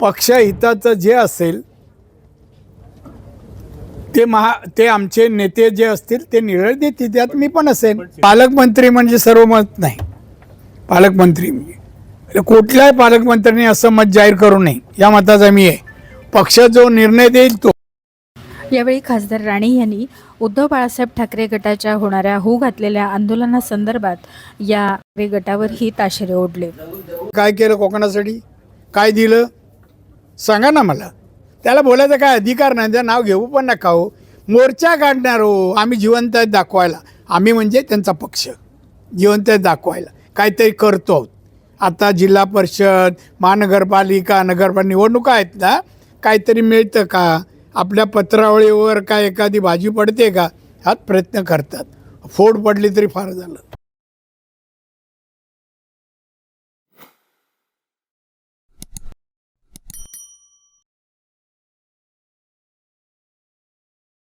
पक्षहिताचं जे असेल ते महा ते आमचे नेते जे असतील ते निर्णय देतील. त्यात मी पण असेल पालकमंत्री म्हणजे सर्व मत नाही. पालकमंत्री म्हणजे. कुठल्याही पालकमंत्र्यांनी असं मत जाहीर करू नये. या मताचा मी आहे. पक्ष जो निर्णय देईल तो. यावेळी खासदार राणे यांनी उद्धव बाळासाहेब ठाकरे गटाच्या होणाऱ्या होऊ घातलेल्या आंदोलनासंदर्भात या गटावरही ताशेरे ओढले. काय केलं कोकणासाठी? काय दिलं? सांगा ना मला. त्याला बोलायचं काय अधिकार नाही त्या नाव घेऊ पण नका हो. मोर्चा काढणार हो आम्ही जिवंत आहेत दाखवायला. आम्ही म्हणजे त्यांचा पक्ष. जिवंत दाखवायला. काहीतरी करतो आहोत. आता जिल्हा परिषद महानगरपालिका नगरपालिका निवडणुका आहेत ना काहीतरी मिळतं का? आपल्या पत्रावळीवर काय एखादी भाजी पडते का? हाच प्रयत्न करतात. फोड पडली तरी फार झालं.